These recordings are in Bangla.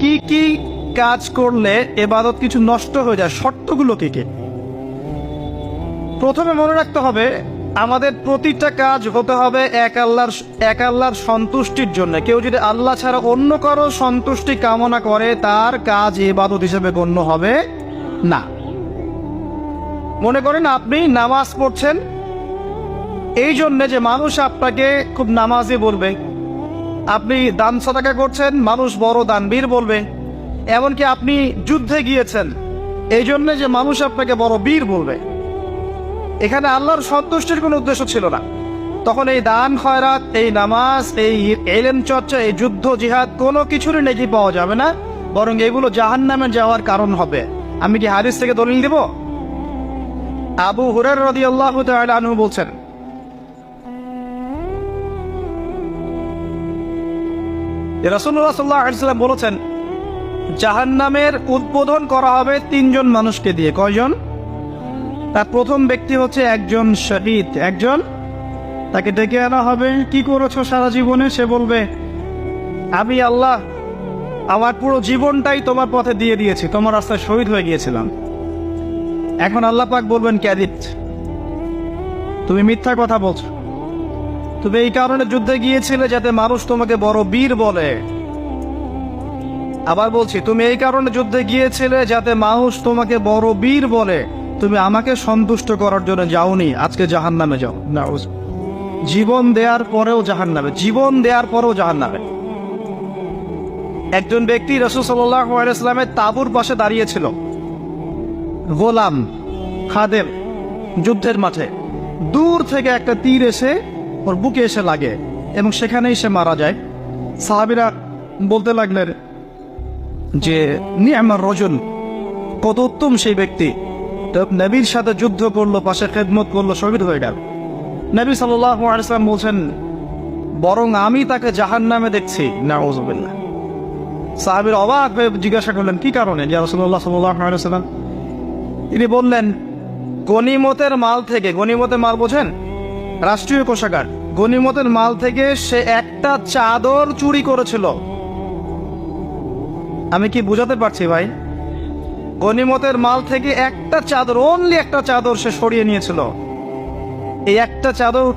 কি কি কাজ করলে এবাদত কিছু নষ্ট হয়ে যায়? শর্তগুলো কি কি? প্রথমে মনে রাখতে হবে, আমাদের প্রতিটা কাজ হতে হবে এক আল্লাহর এক আল্লাহর সন্তুষ্টির জন্য। কেউ যদি আল্লাহ ছাড়া অন্য কারও সন্তুষ্টি কামনা করে, তার কাজ এবাদত হিসেবে গণ্য হবে না। মনে করেন আপনি নামাজ পড়ছেন এই জন্যে যে মানুষ আপনাকে খুব নামাজি বলবে আপনি দান সদাকা করছেন, মানুষ বড় দানবীর বলবে। এমনকি আপনি যুদ্ধে গিয়েছেন, এই জন্যে যে মানুষ আপনাকে বড় বীর বলবে। এখানে আল্লাহর সন্তুষ্টির কোনো উদ্দেশ্য ছিল না। তখন এই দান, খয়রাত, এই নামাজ, এই এলেন চর্চা, এই যুদ্ধ, জিহাদ, কোনো কিছুরই নেকি পাওয়া যাবে না। বরং এগুলো জাহান নামে যাওয়ার কারণ হবে। আমি কি হাদিস থেকে দলিল দিব? আবু হুরার রদি আল্লাহ বলছেন রসুল্লাহ সাল্লাহ আলিয়াল্লাম বলেছেন, জাহান্নামের উদ্বোধন করা হবে তিনজন মানুষকে দিয়ে। কয়জন? তার প্রথম ব্যক্তি হচ্ছে একজন শহীদ একজন? তাকে ডেকে আনা হবে। কি করেছ সারা জীবনে? সে বলবে, আমি আল্লাহ আমার পুরো জীবনটাই তোমার পথে দিয়ে দিয়েছি। তোমার রাস্তায় শহীদ হয়ে গিয়েছিলাম। এখন আল্লাহ পাক বলবেন, ক্যাদিত, তুমি মিথ্যা কথা বলছো। তুমি এই কারণে যুদ্ধে গিয়েছিলে যাতে মানুষ তোমাকে বড় বীর বলে। আবার বলছি তুমি এই কারণে যুদ্ধে গিয়েছিলে যাতে মানুষ তোমাকে বড় বীর বলে। তুমি আমাকে সন্তুষ্ট করার জন্য যাওনি আজকে জাহান নামে যাও। না জীবন দেওয়ার পরেও জাহান নামে জীবন দেওয়ার পরেও জাহান নামে একজন ব্যক্তি রসুল সাল্লামের তাবুর পাশে দাঁড়িয়েছিল। গোলাম খাদেম যুদ্ধের মাঠে। দূর থেকে একটা তীর এসে ওর বুকে এসে লাগে এবং সেখানেই সে মারা যায়। সাহাবিরা বলতে লাগলেন যে নি আমার রজন কত উত্তম সেই ব্যক্তি। তো নবীর সাথে যুদ্ধ করল, পাশে খেদমত করল, শহীদ হয়ে গেল। নবী সাল্লাম বলছেন, বরং আমি তাকে জাহান নামে দেখছি না ওজবিল্লা সাহাবির অবাক হয়ে জিজ্ঞাসা করলেন, কি কারণে? তিনি বললেন, গনিমতের মাল থেকে, গনিমতের মাল বোঝেন? রাষ্ট্রীয় কোষাগার। গনিমতের মাল থেকে সে একটা চাদর চুরি করেছিল। আমি কি বুঝাতে পারছি ভাই? গনিমতের মাল থেকে একটা চাদর অনলি একটা চাদর সে সরিয়ে নিয়েছিল। এই একটা চাদর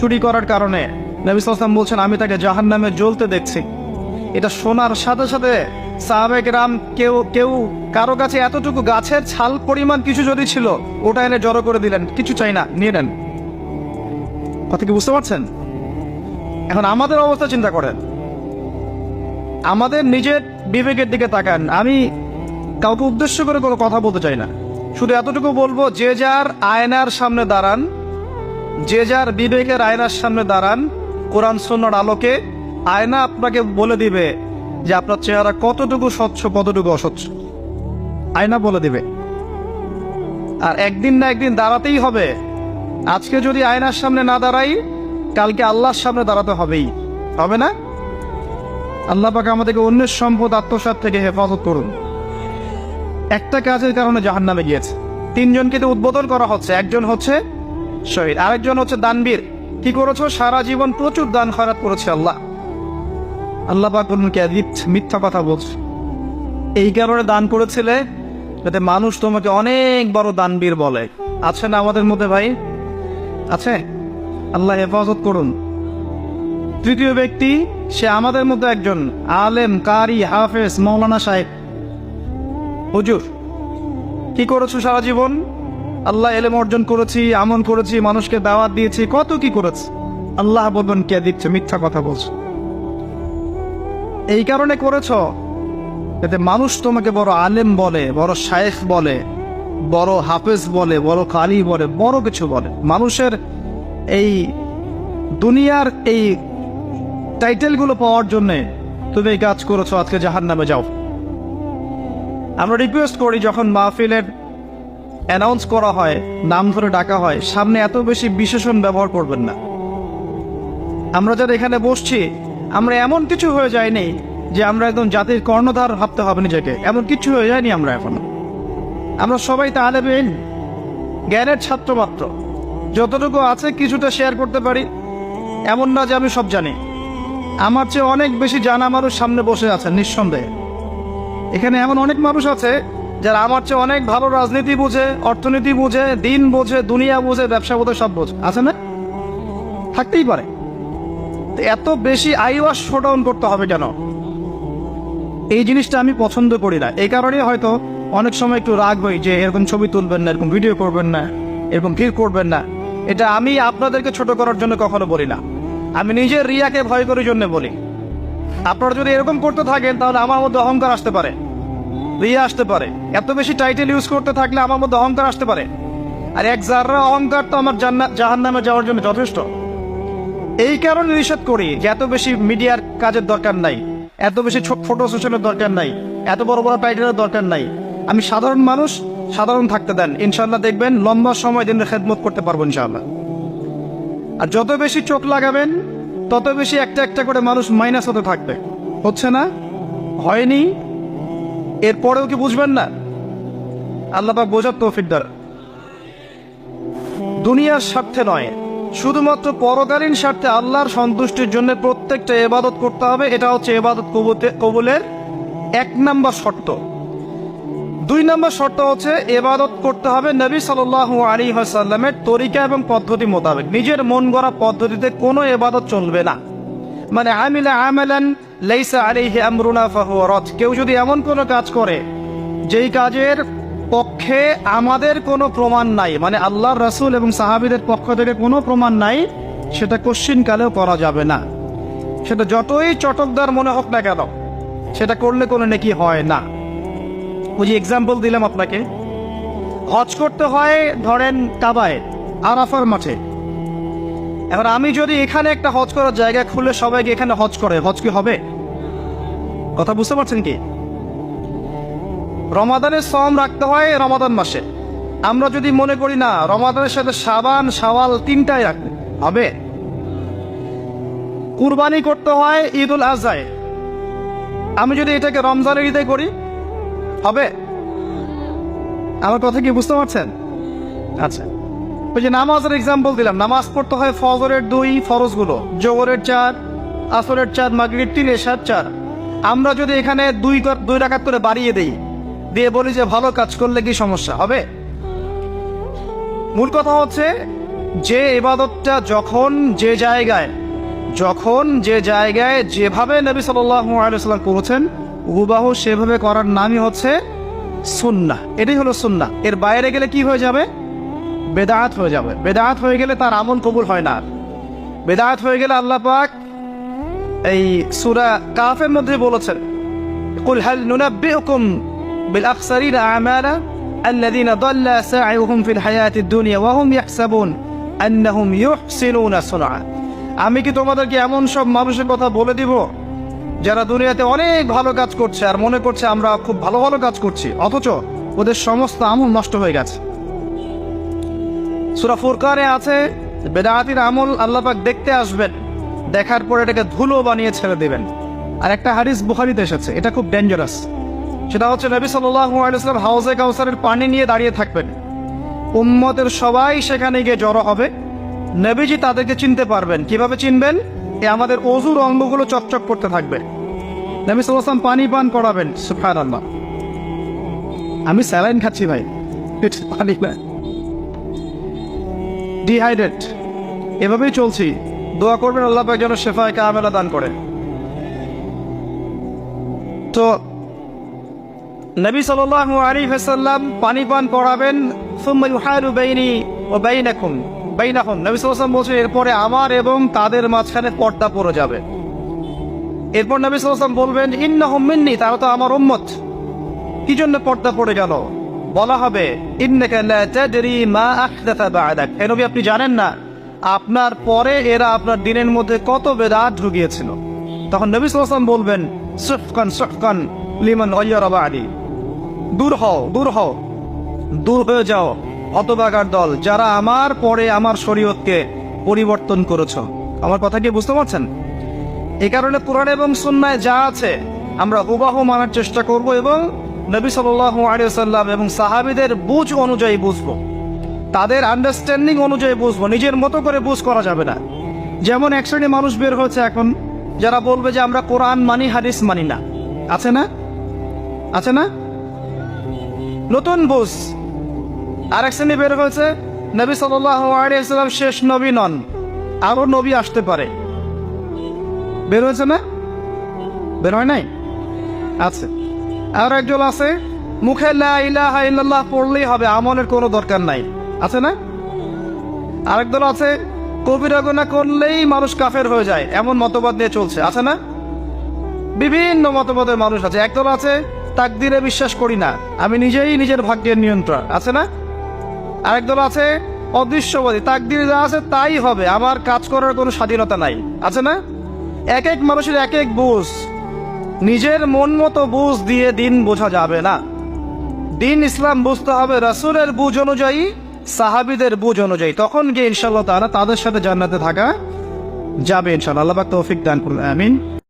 চুরি করার কারণে নবী সাল্লাম বলছেন, আমি তাকে জাহান নামে জ্বলতে দেখছি। এটা শোনার সাথে সাথে সাহাবেক রাম কেউ কেউ কারও কাছে এতটুকু গাছের ছাল পরিমাণ কিছু যদি ছিল, ওটা এনে জড়ো করে দিলেন। কিছু চাই না, নিয়ে নেন। কথা কি বুঝতে পারছেন? এখন আমাদের অবস্থা চিন্তা করেন। আমাদের নিজের বিবেকের দিকে তাকান। আমি কাউকে উদ্দেশ্য করে কোনো কথা বলতে চাই না। শুধু এতটুকু বলব, যে যার আয়নার সামনে দাঁড়ান, যে যার বিবেকের আয়নার সামনে দাঁড়ান, কোরআন সন্ন্যার আলোকে আয়না আপনাকে বলে দিবে যে আপনার চেহারা কতটুকু স্বচ্ছ, কতটুকু অস্বচ্ছ। আয়না বলে দিবে। আর একদিন না একদিন দাঁড়াতেই হবে। আজকে যদি আয়নার সামনে না দাঁড়াই, কালকে আল্লাহর সামনে দাঁড়াতে হবেই। হবে না? আল্লাহ পাকে আমাদেরকে অন্যের সম্পদ আত্মসাত থেকে হেফাজত করুন। একটা কাজের কারণে জাহান নামে গিয়েছে। তিনজনকে তো উদ্বোধন করা হচ্ছে। একজন হচ্ছে শহীদ, আরেকজন হচ্ছে দানবীর। কি করেছ? সারা জীবন প্রচুর দান খরাত করেছে আল্লাহ। আল্লাহ পাক বলুন কে মিথ্যা কথা বলছে। এই কারণে দান করেছিলে যাতে মানুষ তোমাকে অনেক বড় দানবীর বলে। আছে না আমাদের মধ্যে ভাই? আছে? আল্লাহ হেফাজত করুন। তৃতীয় ব্যক্তি, সে আমাদের মধ্যে একজন আলেম, কারি, হাফেজ, মৌলানা সাহেব। হুজুর, কি করেছ সারা জীবন? আল্লাহ এলেম অর্জন করেছি আমন করেছি, মানুষকে দাওয়াত দিয়েছি, কত কি করেছি? আল্লাহ বলবেন, কে দিচ্ছে? মিথ্যা কথা বলছো। এই কারণে করেছ, যাতে মানুষ তোমাকে বড় আলেম বলে, বড় শায়েখ বলে। বড় হাফেজ বলে, বড় কালি বলে, বড় কিছু বলে। মানুষের এই দুনিয়ার এই টাইটেলগুলো পাওয়ার জন্যে তুমি এই কাজ করেছ, আজকে জাহান নামে যাও। আমরা রিকোয়েস্ট করি যখন মাহফিলের অ্যানাউন্স করা হয়, নাম ধরে ডাকা হয়, সামনে এত বেশি বিশেষণ ব্যবহার করবেন না। আমরা যারা এখানে বসছি, আমরা এমন কিছু হয়ে যায়নি যে আমরা একদম জাতির কর্ণধার ভাবতে হবে নিজেকে। এমন কিছু হয়ে যায়নি আমরা এখনও। আমরা সবাই তা তাহলে জ্ঞানের ছাত্র মাত্র। যতটুকু আছে কিছুটা শেয়ার করতে পারি। এমন না যে আমি সব জানি। আমার চেয়ে অনেক বেশি জানা মানুষ সামনে বসে আছেন, নিঃসন্দেহে। এখানে এমন অনেক মানুষ আছে, যারা আমার চেয়ে অনেক ভালো রাজনীতি বুঝে, অর্থনীতি বুঝে, দিন বোঝে, দুনিয়া বুঝে, ব্যবসা বোঝে, সব বোঝে। আছে না? থাকতেই পারে। তো এত বেশি আইওয়াস শোডাউন করতে হবে কেন? এই জিনিসটা আমি পছন্দ করি না। এই কারণে হয়তো অনেক সময় একটু রাগ হই যে এরকম ছবি তুলবেন না, এরকম ভিডিও করবেন না, এরকম ভিড় করবেন না। এটা আমি আপনাদেরকে ছোট করার জন্য কখনো বলি না। আমি নিজের রিয়াকে ভয় করার জন্য বলি। আপনারা যদি এরকম করতে থাকেন, তাহলে আমার মধ্যে অহংকার আসতে পারে। রিয়া আসতে পারে। এত বেশি টাইটেল ইউজ করতে থাকলে আমার মধ্যে অহংকার আসতে পারে। আর এক জাররা অহংকার তো আমার জাহান নামে যাওয়ার জন্য যথেষ্ট। এই কারণে নিষেধ করি যে এত বেশি মিডিয়ার কাজের দরকার নাই, এত বেশি ফটো সেশনের দরকার নাই, এত বড় বড় টাইটেলের দরকার নাই। আমি সাধারণ মানুষ, সাধারণ থাকতে দেন। ইনশাল্লাহ দেখবেন লম্বা সময় দিনের খেদমত করতে পারব ইনশাল্লাহ আর যত বেশি চোখ লাগাবেন, তত বেশি একটা একটা করে মানুষ মাইনাস হতে থাকবে। হচ্ছে না? হয়নি? এরপরেও কি বুঝবেন না? আল্লাহ পাক বোঝার তৌফিক দুনিয়ার স্বার্থে নয়, শুধুমাত্র পরকালীন স্বার্থে আল্লাহর সন্তুষ্টির জন্য প্রত্যেকটা এবাদত করতে হবে। এটা হচ্ছে এবাদত কবুলের এক নাম্বার শর্ত। দুই নম্বর শর্ত হচ্ছে এবাদত করতে হবে নবী সাল আলী হাসাল্লামের তরিকা এবং পদ্ধতি মোতাবেক। নিজের মন গড়া পদ্ধতিতে কোনো এবাদত চলবে না। মানে আমিলা আমালান লাইসা আলাইহি আমরুনা ফাহুয়া রদ। কেউ যদি এমন কোনো কাজ করে, যেই কাজের পক্ষে আমাদের কোনো প্রমাণ নাই মানে আল্লাহর রাসূল এবং সাহাবিদের পক্ষ থেকে কোনো প্রমাণ নাই, সেটা কোশ্চিন কালেও করা যাবে না। সেটা যতই চটকদার মনে হোক না কেন, সেটা করলে কোনো নেকি হয় না। ওই এক্সাম্পল দিলাম আপনাকে। হজ করতে হয়, ধরেন, কাবায়, আরাফার মাঠে। এবার আমি যদি এখানে একটা হজ করার জায়গা খুলে সবাইকে এখানে হজ করে, হজ কি হবে? কথা বুঝতে পারছেন কি? রমাদানের সম রাখতে হয় রমাদান মাসে। আমরা যদি মনে করি না, রমাদানের সাথে সাবান সাওয়াল তিনটাই রাখবে, হবে? কুরবানি করতে হয় ঈদ উল আমি যদি এটাকে রমজানের ঈদে করি হবে? আমার কথা কি বুঝতে পারছেন? আচ্ছা। ওই যে নামাজের এক্সাম্পল দিলাম। নামাজ পড়তে হয় ফজরের দুই, ফরজগুলো। জোহরের চার, আসরের চার মাগরিব তিন, এশার চার। আমরা যদি এখানে দুই দুই রাকাত করে বাড়িয়ে দেই, দিয়ে বলি যে ভালো কাজ করলে কি সমস্যা? হবে? মূল কথা হচ্ছে, যে এবাদতটা যখন যে জায়গায়, যখন যে জায়গায় যেভাবে নবী সাল্লাম করেছেন হুবাহ সেভাবে করার নামই হচ্ছে সুন্না এটাই হলো সুন্না এর বাইরে গেলে কি হয়ে যাবে? বেদায়াত হয়ে যাবে। বেদায়াত হয়ে গেলে তার আমল কবুল হয় না। বেদায়াত হয়ে গেলে আল্লাহ পাক এই সুরা কাফের মধ্যে বলেছেন قل বিল আখসারিন আমালা আল্লাযিনা দাল্লা ضل ফিল হায়াতিদ দুনিয়া ওয়া হুম ইয়াহসাবুন أنهم يحسنون সুনআ আমি কি তোমাদেরকে এমন সব মানুষের কথা বলে দিব যারা দুনিয়াতে অনেক ভালো কাজ করছে আর মনে করছে আমরা খুব ভালো ভালো কাজ করছি, অথচ ওদের সমস্ত আমল নষ্ট হয়ে গেছে। সুরা ফুরকানে আছে বেদাতির আমল আল্লাপাক দেখতে আসবেন, দেখার পর এটাকে ধুলো বানিয়ে ছেড়ে দেবেন। আর একটা হারিস বুখারিতে এসেছে, এটা খুব ডেঞ্জারাস সেটা হচ্ছে নবী সাল্লাম হাউসে কাউসারের পানি নিয়ে দাঁড়িয়ে থাকবেন। উম্মতের সবাই সেখানে গিয়ে জড়ো হবে। নবীজি তাদেরকে চিনতে পারবেন। কীভাবে চিনবেন? এ আমাদের অজুর অঙ্গগুলো চকচক করতে থাকবে। নবী সাল্লাম পানি পান করাবেন আল্লাহ আমি স্যালাইন খাচ্ছি ভাই পানি না ডিহাইড্রেট এভাবেই চলছি। দোয়া করবেন আল্লাহ যেন শেফায় কামেলা দান করে তো, নবী সাল্লাল্লাহু আলাইহি ওয়াসাল্লাম পানি পান করাবেন, সুম্মা ইউহালু বাইনি বাইনাহুম। নবী ওয়াসাল্লাম বলছেন, এরপরে আমার এবং তাদের মাঝখানে পর্দা পড়ে যাবে। এরপর নবী ওয়াসাল্লাম বলবেন, ইন্নাহুম মিন্নি তারা তো আমার উম্মত। কি জন্য পর্দা পড়ে গেল? বলা হবে আপনি জানেন না, আপনার পরে এরা আপনার দিনের মধ্যে কত বেদাত ঢুকিয়েছিল। তখন নবী ওয়াসাল্লাম বলবেন, সুফকান লিমান গায়্যারা বা'দি দূর হও দূর হও, দূর হয়ে যাও হতবাগার দল, যারা আমার পরে আমার শরীয়তকে পরিবর্তন করেছ। আমার কথা কি বুঝতে পারছেন? এই কারণে কোরআন এবং সুন্নায় যা আছে, আমরা হুবাহ মানার চেষ্টা করব এবং নবী সাল্লাম এবং সাহাবীদের বুঝ অনুযায়ী বুঝব। তাদের আন্ডারস্ট্যান্ডিং অনুযায়ী বুঝব। নিজের মতো করে বুঝ করা যাবে না। যেমন এক শ্রেণি মানুষ বের হয়েছে এখন, যারা বলবে যে আমরা কোরআন মানি, হাদিস মানি না। আছে না? আছে না? নতুন বুঝ। আর এক শ্রেণি বের হয়েছে, নবী সাল্লাম শেষ নবী নন। আরও নবী আসতে পারে। বের হয়েছে না? বের হয় নাই? আছে। আর একজন আছে। মুখে ইলাহা পড়লেই হবে, আমলের কোনো দরকার নাই। আছে না? আরেক দল আছে, কবিরা গুনাহ করলেই মানুষ কাফের হয়ে যায়, এমন মতবাদ নিয়ে চলছে। আছে না? বিভিন্ন মতবাদের মানুষ আছে। একদল আছে, তাকদিরে বিশ্বাস করি না, আমি নিজেই নিজের ভাগ্যের নিয়ন্ত্রণ আছে না? আরেক দল আছে, অদৃশ্যবাদী, তাকদিরে যা আছে তাই হবে, আমার কাজ করার কোনো স্বাধীনতা নাই। আছে না? এক এক মানুষের এক এক বুঝ। নিজের মন মতো বুঝ দিয়ে দিন বোঝা যাবে না। দিন ইসলাম বুঝতে হবে, রাসুলের বুঝ অনুযায়ী, সাহাবিদের বুঝ অনুযায়ী। তখন গিয়ে ইনশাল্লাহ তারা তাদের সাথে জান্নাতে থাকা যাবে ইনশাল্লাহ আল্লাহ তৌফিক দান করুন, আমিন।